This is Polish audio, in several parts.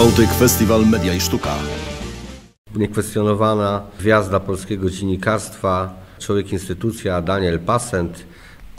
Bałtyk Festiwal Media i Sztuka. Niekwestionowana gwiazda polskiego dziennikarstwa, człowiek instytucja Daniel Pasent,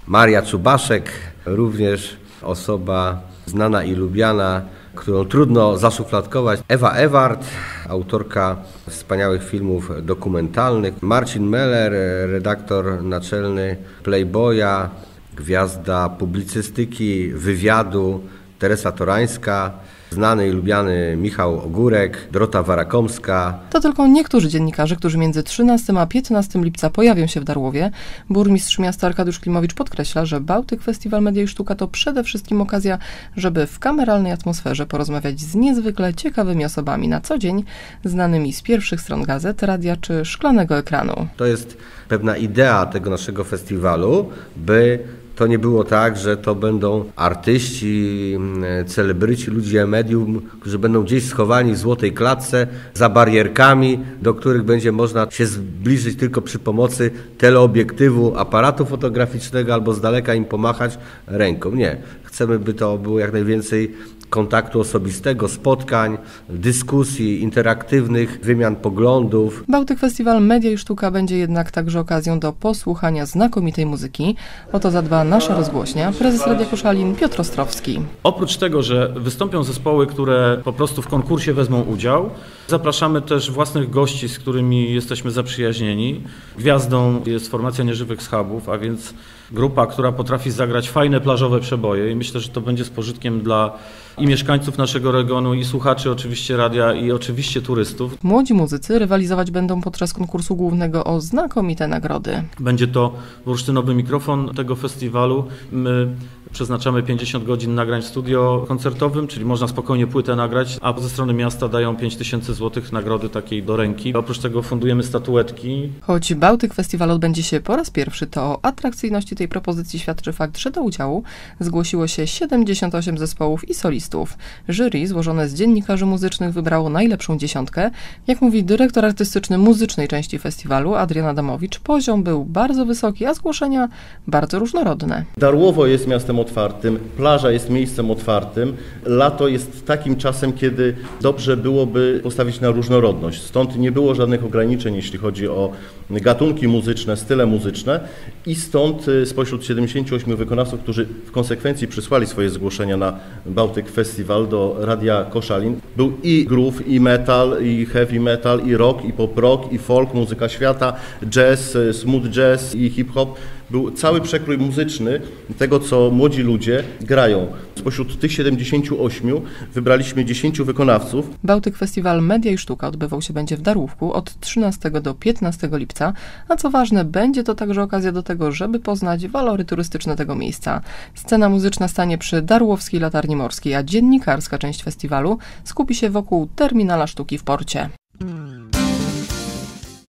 Maria Czubaszek, również osoba znana i lubiana, którą trudno zaszufladkować. Ewa Ewart, autorka wspaniałych filmów dokumentalnych. Marcin Meller, redaktor naczelny Playboya, gwiazda publicystyki, wywiadu, Teresa Torańska, znany i lubiany Michał Ogórek, Dorota Warakomska. To tylko niektórzy dziennikarze, którzy między 13 a 15 lipca pojawią się w Darłowie. Burmistrz miasta Arkadiusz Klimowicz podkreśla, że Bałtyk Festiwal Media i Sztuka to przede wszystkim okazja, żeby w kameralnej atmosferze porozmawiać z niezwykle ciekawymi osobami na co dzień, znanymi z pierwszych stron gazet, radia czy szklanego ekranu. To jest pewna idea tego naszego festiwalu, by to nie było tak, że to będą artyści, mm, celebryci, ludzie medium, którzy będą gdzieś schowani w złotej klatce za barierkami, do których będzie można się zbliżyć tylko przy pomocy teleobiektywu, aparatu fotograficznego albo z daleka im pomachać ręką. Nie. Chcemy, by to było jak najwięcej kontaktu osobistego, spotkań, dyskusji interaktywnych, wymian poglądów. Bałtyk Festiwal Media i Sztuka będzie jednak także okazją do posłuchania znakomitej muzyki. O to zadba nasza rozgłośnia, prezes Radia Koszalin Piotr Ostrowski. Oprócz tego, że wystąpią zespoły, które po prostu w konkursie wezmą udział, zapraszamy też własnych gości, z którymi jesteśmy zaprzyjaźnieni. Gwiazdą jest formacja Nieżywych Schabów, a więc grupa, która potrafi zagrać fajne plażowe przeboje i myślę, że to będzie z pożytkiem dla i mieszkańców naszego regionu, i słuchaczy oczywiście radia, i oczywiście turystów. Młodzi muzycy rywalizować będą podczas konkursu głównego o znakomite nagrody. Będzie to bursztynowy mikrofon tego festiwalu. My przeznaczamy 50 godzin nagrań w studio koncertowym, czyli można spokojnie płytę nagrać, a ze strony miasta dają 5000 zł nagrody takiej do ręki. Oprócz tego fundujemy statuetki. Choć Bałtyk Festiwal odbędzie się po raz pierwszy, to o atrakcyjności tej propozycji świadczy fakt, że do udziału zgłosiło się 78 zespołów i solistów. Jury złożone z dziennikarzy muzycznych wybrało najlepszą dziesiątkę. Jak mówi dyrektor artystyczny muzycznej części festiwalu Adrian Adamowicz, poziom był bardzo wysoki, a zgłoszenia bardzo różnorodne. Darłowo jest miastem otwartym, plaża jest miejscem otwartym. Lato jest takim czasem, kiedy dobrze byłoby postawić na różnorodność. Stąd nie było żadnych ograniczeń, jeśli chodzi o gatunki muzyczne, style muzyczne i stąd y, spośród 78 wykonawców, którzy w konsekwencji przysłali swoje zgłoszenia na Bałtyk Festival do Radia Koszalin, był i groove, i metal, i heavy metal, i rock, i pop rock, i folk, muzyka świata, jazz, y, smooth jazz i hip-hop był cały przekrój muzyczny tego, co młodzi ludzie grają. Spośród tych 78 wybraliśmy 10 wykonawców. Bałtyk Festiwal Media i Sztuka odbywał się będzie w Darłówku od 13 do 15 lipca, a co ważne, będzie to także okazja do tego, żeby poznać walory turystyczne tego miejsca. Scena muzyczna stanie przy Darłowskiej Latarni Morskiej, a dziennikarska część festiwalu skupi się wokół Terminala Sztuki w porcie.